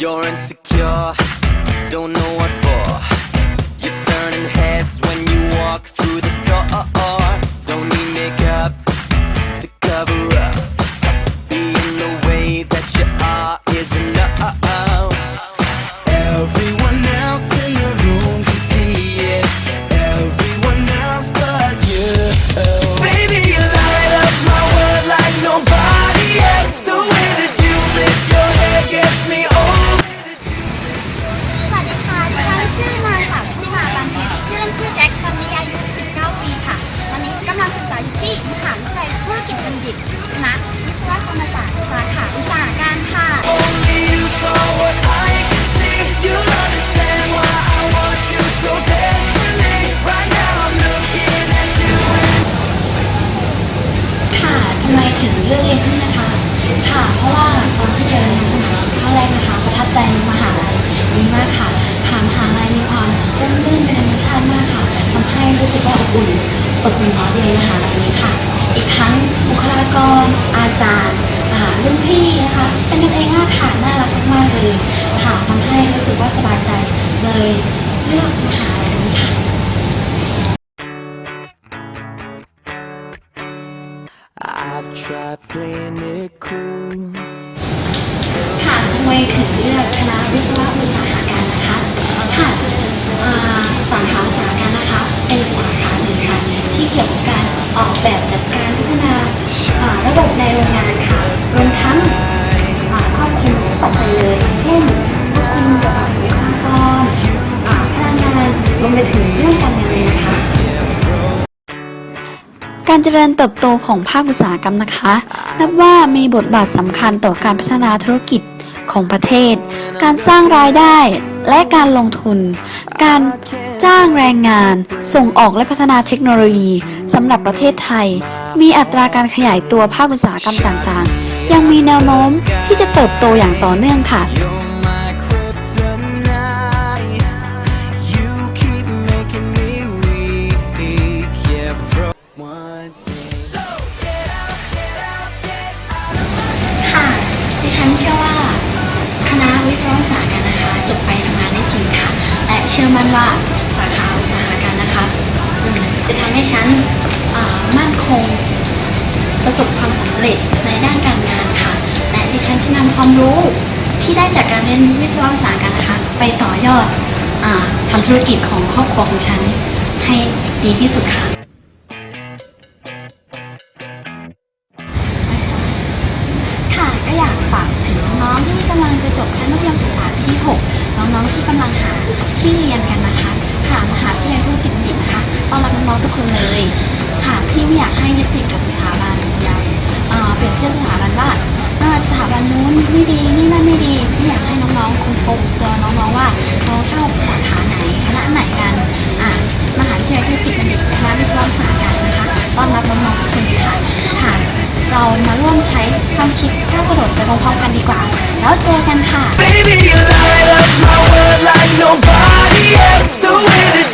You're insecure, don't know what for. You're turning heads when you walk through the door. อยู่ที่มหาวิทยาลัยธุรกิจบัณฑิตคณะวิศวกรรมศาสตร์สาขาอุตสาหการค่ะ Only you saw what I can see. You'll understand why I want you so desperately. Right now I'm looking at you. ค่ะทำไมถึงเลือกเรียนที่นี่นะคะ ค่ะ เพราะว่าตอนที่เรียนสมัยครั้งแรกนะคะประทับใจในมหาลัยนี้มากค่ะค่ะมหาลัยมีความร่มรื่นเป็นธรรมชาติมากค่ะทำให้รู้สึกว่าอบอุ่น อบอุ่นร้อนในมหาลัยนี้ค่ะ อีกทั้งบุคลากรอาจารย์นะคะรุ่นพี่นะคะ เป็นกันเองมากค่ะน่ารักมากๆเลยค่ะทำให้รู้สึกว่าสบายใจเลยเลือกมหาลัยนี้ค่ะ I've tried playing it cool. ค่ะทำไมถึงเลือกคณะวิศวะอุตสาห แบบจัดการพัฒนาระบบในโรงงานค่ะรวมทั้งครอบคลุมทุกปัจจัยเลย เช่นควบคุมเกี่ยวกับบุคลากรอ่าพลังงานรวมไปถึงเรื่องการเงินเลยนะคะการเจริญเติบโตของภาคอุตสาหกรรมนะคะ นับว่ามีบทบาทสำคัญต่อการพัฒนาธุรกิจของประเทศ การสร้างรายได้และการลงทุน การ จ้างแรงงาน ส่งออกและพัฒนาเทคโนโลยีสำหรับประเทศไทย มีอัตราการขยายตัวภาคอุตสาหกรรมต่างๆ ยังมีแนวโน้มที่จะเติบโตอย่างต่อเนื่องค่ะค่ะดิฉันเชื่อว่าคณะวิศวะอุตสาหการนะคะจบไปทำงานได้จริงค่ะและเชื่อมั่นว่า จะทำให้ฉันมั่นคง ประสบความสำเร็จในด้านการงานค่ะ และดิฉันจะนำความรู้ที่ได้จากการเรียนวิศวะอุตสาหการนะคะ ไปต่อยอดอาทำธุรกิจของครอบครัวของฉัน ให้ดีที่สุดค่ะ ค่ะก็อยากฝากถึงน้องๆที่กำลังจะจบชั้นมัธยมศึกษาปีที่6น้องๆที่กำลังหาที่ น้องๆทุกคนเลยค่ะพี่ไม่อยากให้ยึดติดกับสถาบันเดียวเอ่อเปรียบเทียบสถาบันว่าสถาบันนู้นไม่ดีนี่นั่นไม่ดีพี่อยากให้น้องๆค้นพบตัวน้องๆว่าน้องชอบสาขาไหนคณะไหนกันอ่ามหาวิทยาลัยธุรกิจบัณฑิตคณะวิศวะอุตสาหการนะคะต้อนรับน้องๆทุกคนค่ะค่ะเรามาร่วมใช้ความคิดก้าวกระโดดไปพร้อมๆกันดีกว่า แล้วเจอกันค่ะ Baby, you light up my world like nobody else. The way that